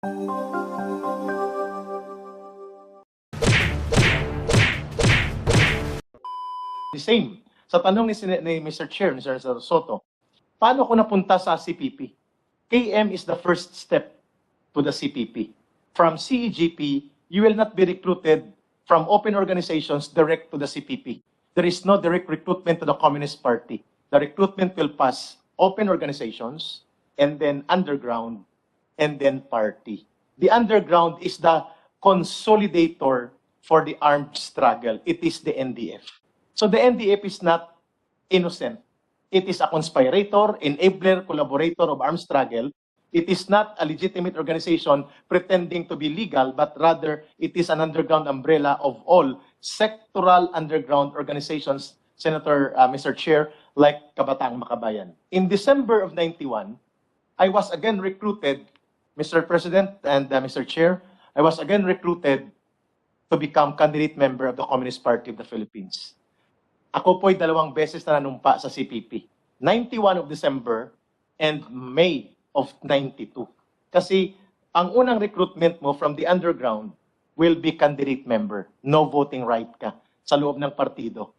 The same. Sa tanong ni, ni Mr. Chair, Mr. Soto, paano ko napunta sa CPP? KM is the first step to the CPP. From CEGP, you will not be recruited from open organizations direct to the CPP. There is no direct recruitment to the Communist Party. The recruitment will pass open organizations and then underground and then party. The underground is the consolidator for the armed struggle. It is the NDF. So the NDF is not innocent. It is a conspirator, enabler, collaborator of armed struggle. It is not a legitimate organization pretending to be legal, but rather it is an underground umbrella of all sectoral underground organizations, Senator, uh, Mr. Chair, like Kabataang Makabayan. In December of 91, I was again recruited, Mr. President and uh, Mr. Chair, I was again recruited to become candidate member of the Communist Party of the Philippines. Ako po'y dalawang beses na nanumpa sa CPP. 91 of December and May of 92. Kasi ang unang recruitment mo from the underground will be candidate member. No voting right ka sa loob ng partido.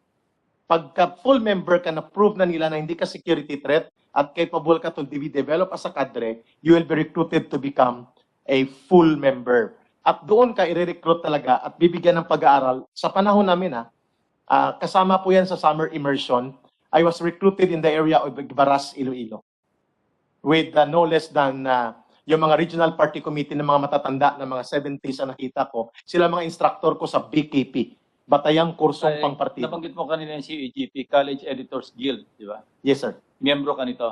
Pagka full member ka na prove na nila na hindi ka security threat at capable ka to be develop as a cadre, you will be recruited to become a full member. At doon ka i-recruit talaga at bibigyan ng pag-aaral. Sa panahon namin ha, ah, kasama po yan sa summer immersion. I was recruited in the area of Baras, Iloilo. With uh, no less than uh, yung mga regional party committee ng mga matatanda na mga 70s na nakita ko, sila mga instructor ko sa BKP, Batayang Kursong Ay, Pangpartido. Nabanggit mo kanina yung CEGP, College Editors Guild, di ba? Yes, sir. Miyembro ka nito.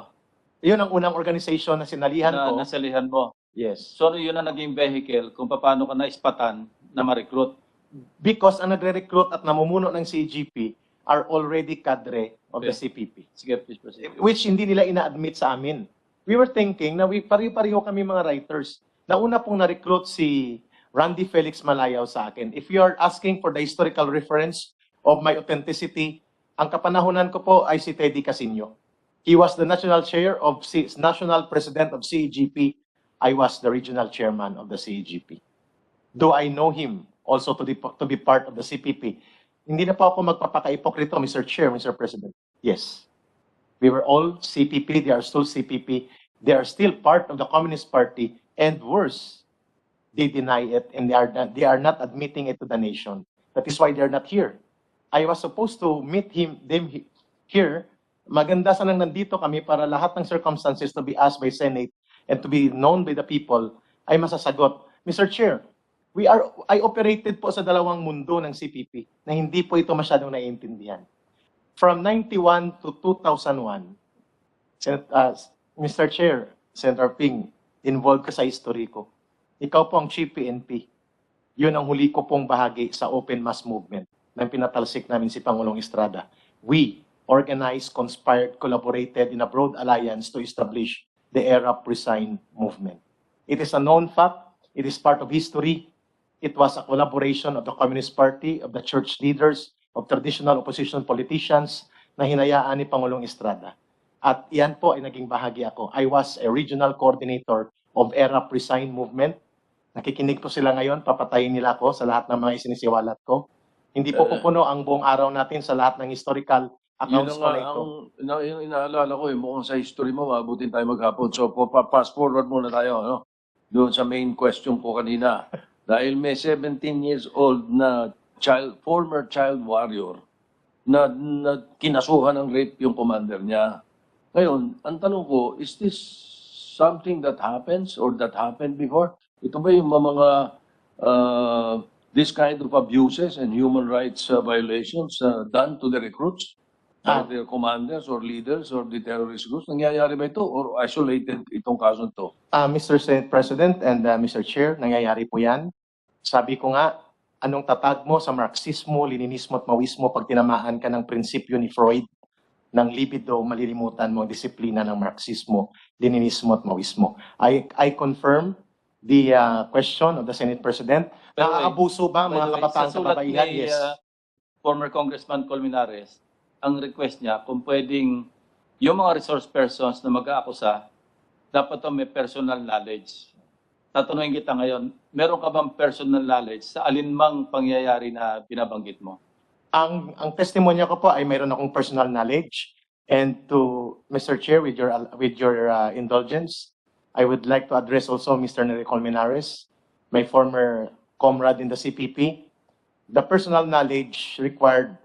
Yun ang unang organization na sinalihan na, ko. Nasalihan mo. Yes. So, yun ang naging vehicle kung paano ka naispatan na ma-recruit. Because ang nagre-recruit at namumuno ng CGP are already cadre of the Okay. CPP. Sige, please proceed. Which hindi nila ina-admit sa amin. We were thinking na we pari-pareho kami mga writers. Nauna pong na-recruit si Randy Felix Malayaw sa akin. If you are asking for the historical reference of my authenticity, ang kapanahonan ko po ay si Teddy Casino. He was the national chair of C- national president of CEGP. I was the regional chairman of the CEGP. Though I know him also to be, to be part of the CPP, hindi na po ako magpapaka-ipokrito, Mr. Chair, Mr. President. Yes. We were all CPP, they are still CPP, they are still part of the Communist Party, and worse, they deny it and they are not, they are not admitting it to the nation. That is why they are not here. I was supposed to meet him them he- here. Maganda sanang nandito kami para lahat ng circumstances to be asked by Senate and to be known by the people ay masasagot. Mr. Chair, we are I operated po sa dalawang mundo ng CPP na hindi po ito masyadong naiintindihan. From 91 to 2001, Sen- uh, Mr. Chair, Senator Ping, involved ka sa history ko. Ikaw po ang Chief PNP. Yun ang huli ko pong bahagi sa open mass movement na pinatalsik namin si Pangulong Estrada. We organized, conspired, collaborated in a broad alliance to establish the ERAP Resign movement. It is a known fact. It is part of history. It was a collaboration of the Communist Party, of the church leaders, of traditional opposition politicians na hinayaan ni Pangulong Estrada. At iyan po ay naging bahagi ako. I was a regional coordinator of ERAP Resign movement. Nakikinig po sila ngayon, papatayin nila ako sa lahat ng mga isinisiwalat ko. Hindi po Eh. pupuno ang buong araw natin sa lahat ng historical accounts na nga ito. ang na, yung inaalala ko, eh, mukhang sa history mo, mabutin tayo maghapon. So, pa- pa- fast forward muna tayo, ano? Doon sa main question ko kanina. Dahil may 17 years old na child, former child warrior na, na kinasuhan ng rape yung commander niya. Ngayon, ang tanong ko, is this something that happens or that happened before? Ito ba yung mga uh, this kind of abuses and human rights uh, violations uh, done to the recruits? Ah. by their commanders or leaders or the terrorist groups? Nangyayari ba ito or isolated itong kaso to? Ah, Mr. Senate President and ah, Mr. Chair, nangyayari po yan. Sabi ko nga, anong tatag mo sa Marxismo, Leninismo at Maoismo pag tinamaan ka ng prinsipyo ni Freud ng libido, malilimutan mo ang disiplina ng Marxismo, Leninismo at Maoismo. I, I confirm the ah, question of the Senate President. Naaabuso ba mga the way, kabataan sa sulat kababaihan? Yes. uh, former Congressman Colmenares, ang request niya kung pwedeng yung mga resource persons na mag-aakusa, dapat to may personal knowledge tatanungin kita ngayon, meron ka bang personal knowledge sa alinmang pangyayari na binabanggit mo? Ang ang testimonya ko po ay mayroon akong personal knowledge and to Mr. Chair with your with your uh, indulgence, I would like to address also Mr. Nery Colmenares, my former comrade in the CPP. The personal knowledge required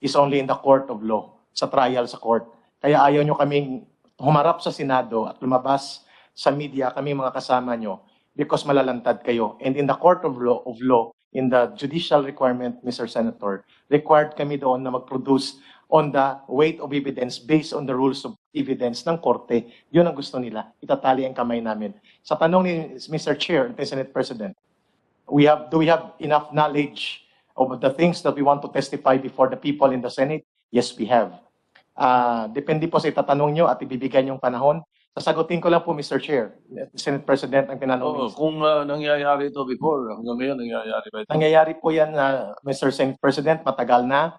is only in the court of law, sa trial sa court. Kaya ayaw nyo kaming humarap sa Senado at lumabas sa media, kami mga kasama nyo, because malalantad kayo. And in the court of law, of law, in the judicial requirement, Mr. Senator, required kami doon na mag-produce on the weight of evidence based on the rules of evidence ng korte. Yun ang gusto nila. Itatali ang kamay namin. Sa tanong ni Mr. Chair, Senate President, we have, do we have enough knowledge of the things that we want to testify before the people in the Senate? Yes, we have. Ah, depende po sa itatanong nyo at ibibigay yung panahon. Sasagutin ko lang po, Mr. Chair, Senate President ang tinanong. Ni- kung ah, nangyayari ito before, hanggang ngayon nangyayari ba ito? Nangyayari po yan, na Mr. Senate President, matagal na.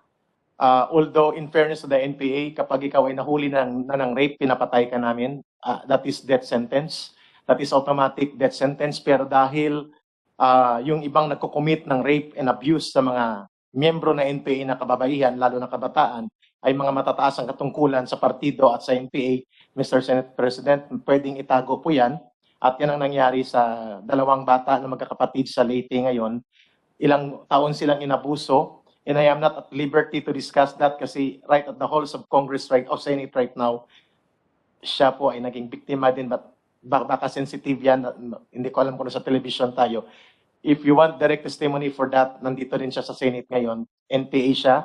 Ah, although, in fairness to the NPA, kapag ikaw ay nahuli ng, na ng rape, pinapatay ka namin. Ah, that is death sentence. That is automatic death sentence. Pero dahil ah, yung ibang nagko-commit ng rape and abuse sa mga miyembro na NPA na kababaihan, lalo na kabataan, ay mga matataas ang katungkulan sa partido at sa NPA, Mr. Senate President, pwedeng itago po yan. At yan ang nangyari sa dalawang bata na magkakapatid sa Leyte ngayon. Ilang taon silang inabuso. And I am not at liberty to discuss that kasi right at the halls of Congress, right of Senate right now, siya po ay naging biktima din. But bak- baka sensitive yan. Hindi ko alam kung sa television tayo. If you want direct testimony for that, nandito rin siya sa Senate ngayon. NPA siya,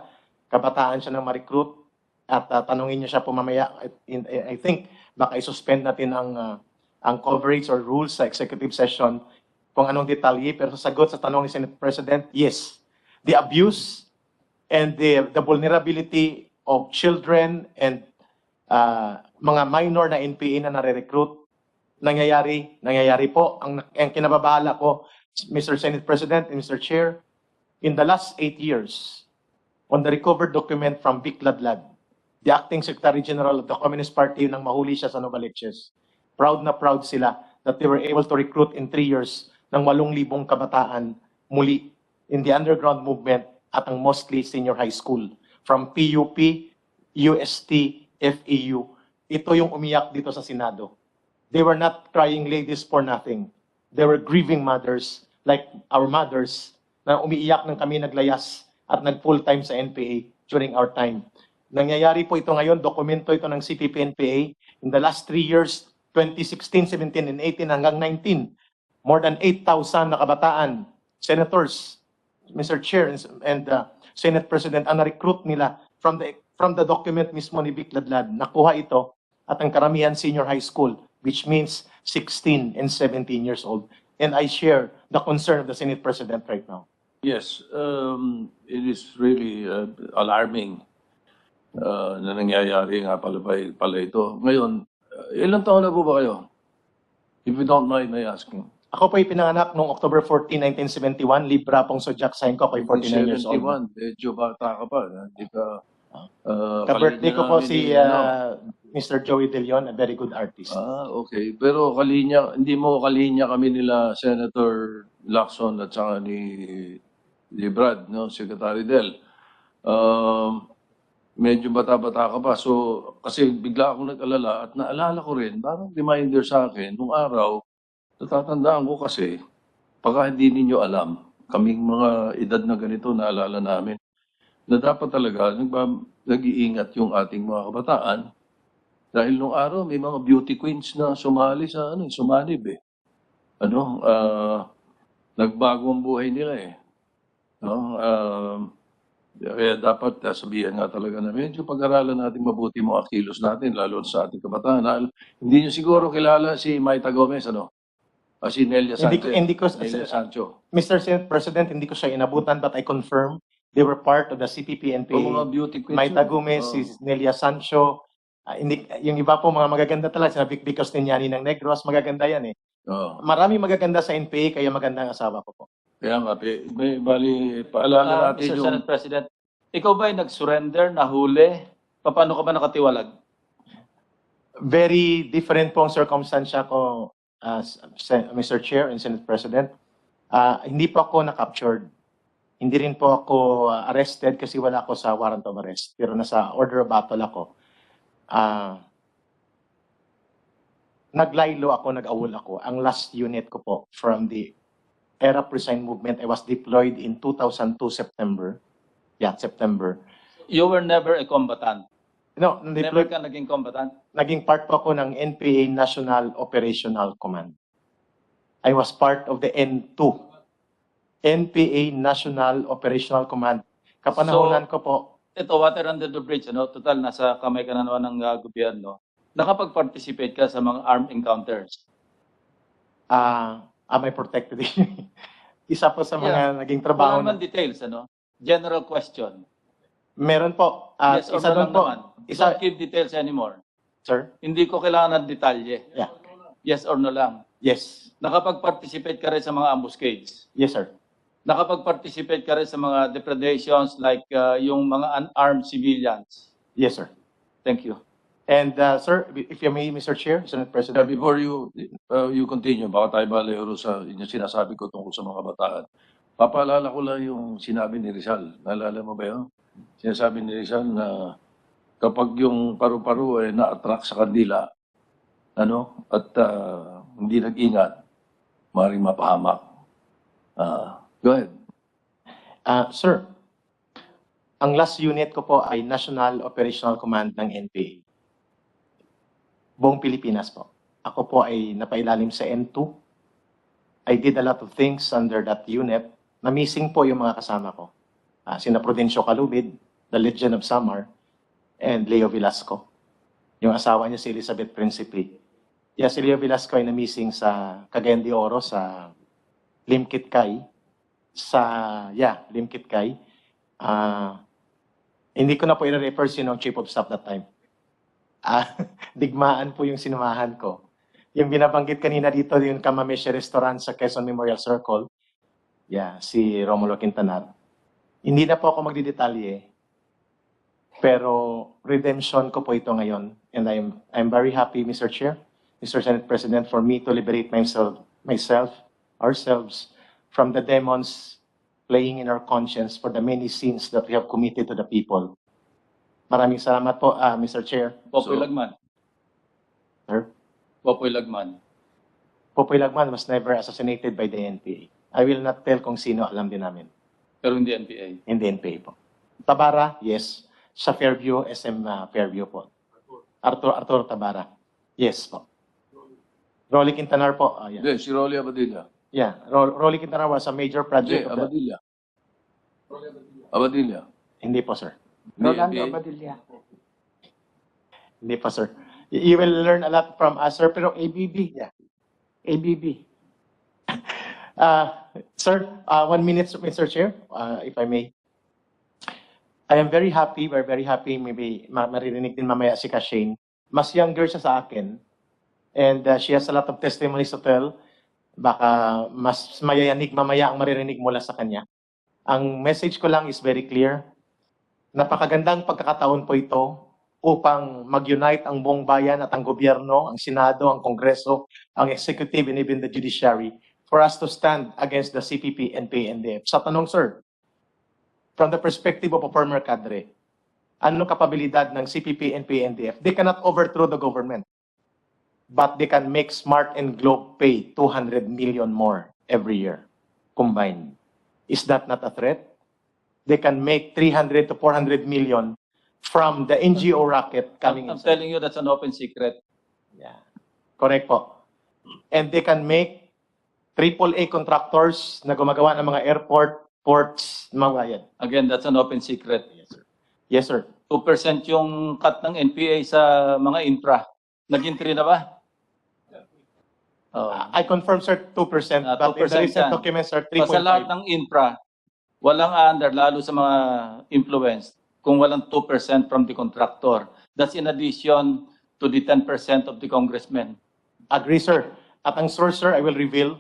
kabataan siya ng ma-recruit at uh, tanungin niyo siya po mamaya. I, I think baka i-suspend natin ang uh, ang coverage or rules sa executive session kung anong detalye pero sasagot sa tanong ni Senate President, yes. The abuse and the the vulnerability of children and uh, mga minor na NPA na nare-recruit nangyayari, nangyayari po. Ang, ang kinababahala ko, Mr. Senate President and Mr. Chair, in the last eight years, on the recovered document from Vic Ladlad, the acting Secretary General of the Communist Party nang mahuli siya sa Novaliches. Proud na proud sila that they were able to recruit in three years ng 8,000 kabataan muli in the underground movement at ang mostly senior high school. From PUP, UST, FEU. Ito yung umiyak dito sa Senado. They were not crying ladies for nothing. They were grieving mothers like our mothers na umiiyak ng kami naglayas at nag-full-time sa NPA during our time. Nangyayari po ito ngayon, dokumento ito ng CPP-NPA. In the last three years, 2016, 17, and 18 hanggang 19, more than 8,000 na kabataan, senators, Mr. Chair and- and uh, Senate President, ang na-recruit nila from the from the document mismo ni Vic Ladlad. Nakuha ito at ang karamihan senior high school, which means 16 and 17 years old. And I share the concern of the Senate President right now. Yes, um, it is really uh, alarming uh, na nangyayari nga pala, pa- pala ito. Ngayon, uh, ilang taon na po ba kayo? If you don't mind my asking. Ako po ay pinanganak noong October 14, 1971. Libra pong Sojak Sign ko. Ako ay 49 years old. 71, medyo bata ka pa. Hindi ka... Uh, Ka-birthday ko kalinya po si uh, Mr. Joey De Leon, a very good artist. Ah, okay. Pero kalinya, hindi mo kalinya kami nila Senator Lacson at saka ni, ni Brad, no, Secretary Del. Um, medyo bata-bata ka pa. So, kasi bigla akong nag-alala at naalala ko rin, parang reminder sa akin, nung araw, natatandaan ko kasi, pagka hindi ninyo alam, kaming mga edad na ganito, naalala namin, na dapat talaga nagba- nag-iingat yung ating mga kabataan dahil nung araw, may mga beauty queens na sumali sa ano, sumanib eh. Ano, ah, nagbago ang buhay nila eh. No? Um, kaya dapat ah, sabihan nga talaga na medyo pag-aralan natin mabuti mga kilos natin, lalo sa ating kabataan. Dahil hindi nyo siguro kilala si Maita Gomez, ano? Ah, si Nelia Hindi Sanchez. ko- hindi ko- Nelia Sancho. Mr. President, hindi ko siya inabutan but I confirm they were part of the CPP O mga beauty queens. Maita. Gomez, Oh. si Nelia Sancho, ah, hindi, yung iba po mga magaganda talaga, Vic Vicos Ninyani ng Negros, magaganda yan eh. Oo. Marami magaganda sa NPA, kaya maganda ang asawa ko po. Kaya nga, pe- may, bali, paalala Ah, natin Mr. yung... Senate President, ikaw ba ay nag-surrender, nahuli? Paano ka ba nakatiwalag? Very different po ang circumstansya ko, uh, Sen- Mr. Chair and Senate President, ah, hindi po ako na-captured. Hindi rin po ako ah, arrested kasi wala ako sa warrant of arrest. Pero nasa order of battle ako. Ah, naglaylo ako, nag-awol ako. Ang last unit ko po from the Era Resign Movement, I was deployed in 2002 September. Yeah, September. You were never a combatant. No, Never ka naging combatant. naging part po ako ng NPA National Operational Command. I was part of the N2. NPA National Operational Command. Kapanahonan ko po, Ito, water under the bridge, ano? Total, nasa kamay ka na naman ng uh, gobyerno. Nakapag-participate ka sa mga armed encounters. ah am I protected? Isa po sa mga naging trabaho. Wala Na, naman details, ano? General question. meron po. ah, yes or isa no doon lang po. naman. Isa, Don't give details anymore. sir? Hindi ko kailangan ng detalye. Yeah. Yes or no lang. Yes. Nakapag-participate ka rin sa mga ambuscades. Yes, sir. Nakapag-participate ka rin sa mga depredations like uh, yung mga unarmed civilians. Yes, sir. Thank you. And, uh, sir, if you may, Mr. Chair, Senate Uh, President. before you uh, you continue, baka tayo malehoro sa inyong sinasabi ko tungkol sa mga kabataan. Papaalala ko lang yung sinabi ni Rizal. Naalala mo ba yun? Sinasabi ni Rizal na kapag yung paru-paro ay na-attract sa kandila, ano, at uh, hindi nag-ingat, maaaring mapahamak. Ah, go ahead. Ah, sir, ang last unit ko po ay National Operational Command ng NPA. Buong Pilipinas po. Ako po ay napailalim sa N2. I did a lot of things under that unit. Na-missing po yung mga kasama ko. Ah, sina Prudencio Calubid, the Legion of Samar, and Leo Velasco. Yung asawa niya si Elizabeth Principe. Yeah, si Leo Velasco ay na-missing sa Cagayan de Oro, sa Limkit Kai sa, yeah, Limkit Kai. Ah, hindi ko na po i-refer sino ang chief of staff that time. Ah, digmaan po yung sinamahan ko. Yung binabanggit kanina dito, yung Kamameshi Restaurant sa Quezon Memorial Circle, yeah, si Romulo Quintanar. Hindi na po ako magdidetalye, pero redemption ko po ito ngayon. And I'm, I'm very happy, Mr. Chair, Mr. Senate President, for me to liberate myself, myself, ourselves, from the demons playing in our conscience for the many sins that we have committed to the people. Maraming salamat po, ah, Mr. Chair. Popoy So- Lagman. Sir. Popoy Lagman. Popoy Lagman was never assassinated by the NPA. I will not tell kung sino, alam din namin. Pero hindi NPA. In the NPA po. Tabara, yes. Sa Fairview, SM ah, Fairview po. Arturo, Arturo Tabara. Yes po. Rolly Quintanar po. ah, yeah. Hindi, si Rolly Abadilla. Yeah. Ro- Rolly Quintanar was a major Hindi, project of the... Abadilla. Abadilla. Hindi po, sir. Hindi, Rolando NBA. Abadilla. Hindi pa, sir. You will learn a lot from us, sir. Pero ABB, yeah. ABB. Uh, sir, uh, one minute, Mr. Chair, uh, if I may. I am very happy, we're very happy, maybe maririnig din mamaya si Kashane. Mas younger siya sa akin. And uh, she has a lot of testimonies to tell. Baka mas mayayanig mamaya ang maririnig mula sa kanya. Ang message ko lang is very clear. Napakagandang pagkakataon po ito upang mag-unite ang buong bayan at ang gobyerno, ang Senado, ang Kongreso, ang Executive and even the Judiciary for us to stand against the CPP and PNDF. Sa tanong, sir, from the perspective of a former cadre, ano kapabilidad ng CPP and PNDF? They cannot overthrow the government, but they can make Smart and Globe pay 200 million more every year combined. Is that not a threat? They can make 300 to 400 million from the NGO racket coming I'm inside. telling you that's an open secret. Yeah. Correct po. And they can make AAA contractors na gumagawa ng mga airport, ports, mga yan. Again, that's an open secret. Yes, sir. Yes, sir. 2% yung cut ng NPA sa mga infra. Naging 3 na ba? Oh. I confirm, sir, 2%, Ah, but in the 2% recent yan. documents, sir, So, sa lahat 3.5. ng infra, walang under, lalo sa mga influence, kung walang 2% from the contractor. That's in addition to the 10% of the congressmen. Agree, sir. At ang source, sir, I will reveal,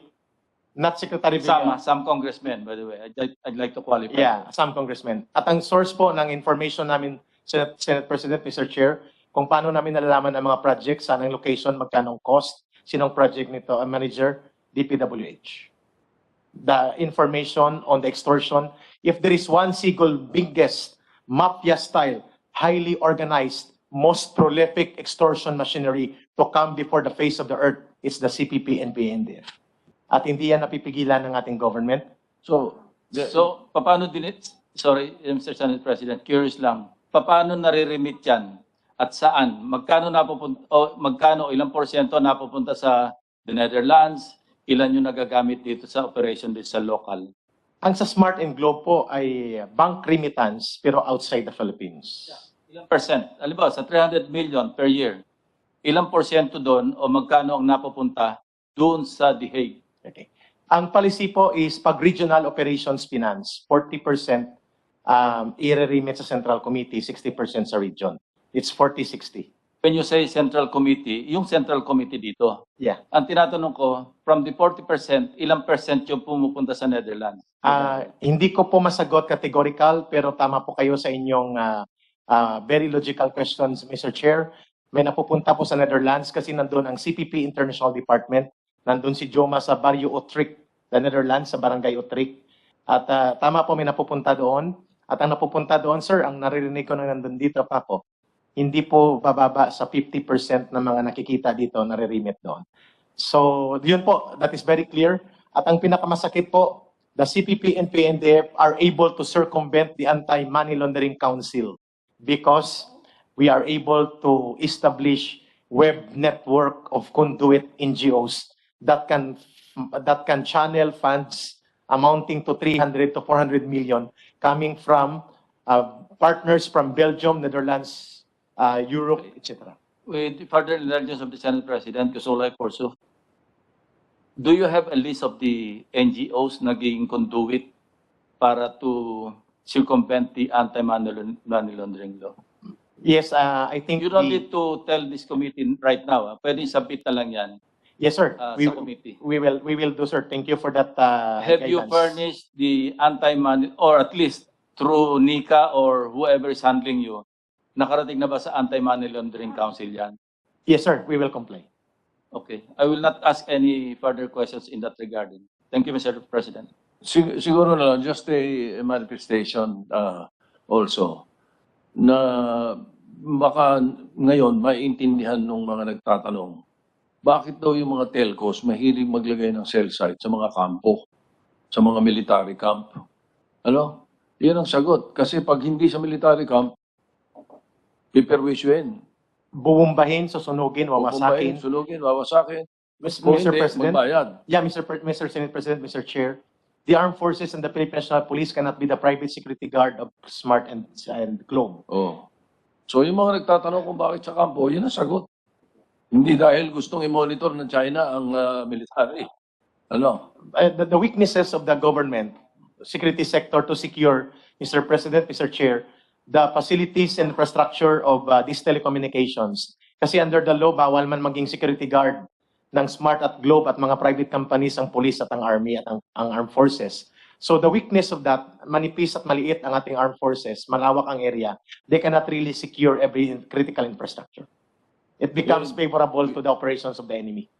not Secretary Some, Villar. some congressmen, by the way. I'd, like- I'd like to qualify. Yeah, some congressmen. At ang source po ng information namin, Senate, Senate President, Mr. Chair, kung paano namin nalalaman ang mga projects, saan ang location, magkano ang cost, Sinong project nito? A manager, DPWH. The information on the extortion. If there is one single biggest mafia style, highly organized, most prolific extortion machinery to come before the face of the earth, it's the CPP and PNDF. At hindi yan napipigilan ng ating government. So, the- So, paano din it? Sorry, Mr. Senate President, curious lang. Paano nare-remit yan? At saan? Magkano napupunta, o magkano, ilang porsyento napupunta sa the Netherlands? Ilan yung nagagamit dito sa operation dito sa local? Ang sa Smart and Globe po ay bank remittance pero outside the Philippines. Ilang percent? Halimbawa, sa 300 million per year, ilang porsyento doon o magkano ang napupunta doon sa The Hague? Okay. Ang policy po is pag regional operations finance, 40% um, i-remit sa central committee, 60% sa region. It's 40-60. When you say central committee, yung central committee dito, Yeah. ang tinatanong ko, from the 40%, ilang percent yung pumupunta sa Netherlands? Ah, hindi ko po masagot categorical pero tama po kayo sa inyong ah, ah, very logical questions, Mr. Chair. May napupunta po sa Netherlands kasi nandun ang CPP International Department. Nandun si Joma sa Barrio Utrecht, the Netherlands, sa Barangay Utrecht. At ah, tama po may napupunta doon. At ang napupunta doon, sir, ang naririnig ko na nandun dito pa po, hindi po bababa sa 50% ng mga nakikita dito nare-remit doon. So, yun po, that is very clear. At ang pinakamasakit po, the CPP and PNDF are able to circumvent the Anti-Money Laundering Council because we are able to establish web network of conduit NGOs that can that can channel funds amounting to 300 to 400 million coming from uh, partners from Belgium, Netherlands, uh, Europe, etc. With the further indulgence of the Senate President, Kusulay Porso, do you have a list of the NGOs naging conduit para to circumvent the anti-money money laundering law? Yes, uh, I think You don't the- need to tell this committee right now. ah. Pwedeng submit na lang yan yes, sir. ah, we, sa committee. we will we will do, sir. Thank you for that. Uh, Have you guidance. furnished the anti-money, or at least through NICA or whoever is handling you, nakarating na ba sa Anti-Money Laundering Council yan? Yes, sir. We will comply. Okay. I will not ask any further questions in that regard. Thank you, Mr. President. Sig- siguro na lang, just a manifestation uh, also na baka ngayon maintindihan ng mga nagtatanong bakit daw yung mga telcos mahilig maglagay ng cell site sa mga kampo, sa mga military camp. Ano? Yan ang sagot. Kasi pag hindi sa military camp, piperwisyoin. Bubumbahin, susunugin, Wawasakin. wawasakin. Sulugin, wawasakin. Kung Mr. hindi, President. magbayad. Yeah, Mr. Pre- Mr. Senate President, Mr. Chair. The armed forces and the Philippine National Police cannot be the private security guard of Smart and, and Globe. Oh. So yung mga nagtatanong kung bakit sa kampo, yun ang sagot. Hindi dahil gustong i-monitor ng China ang ah, military. Ano? Uh, the, the weaknesses of the government, security sector to secure, Mr. President, Mr. Chair, the facilities and infrastructure of uh, these telecommunications. Kasi under the law, bawal man maging security guard ng Smart at Globe at mga private companies ang police at ang army at ang, ang armed forces. So the weakness of that, manipis at maliit ang ating armed forces, malawak ang area, they cannot really secure every critical infrastructure. It becomes favorable to the operations of the enemy.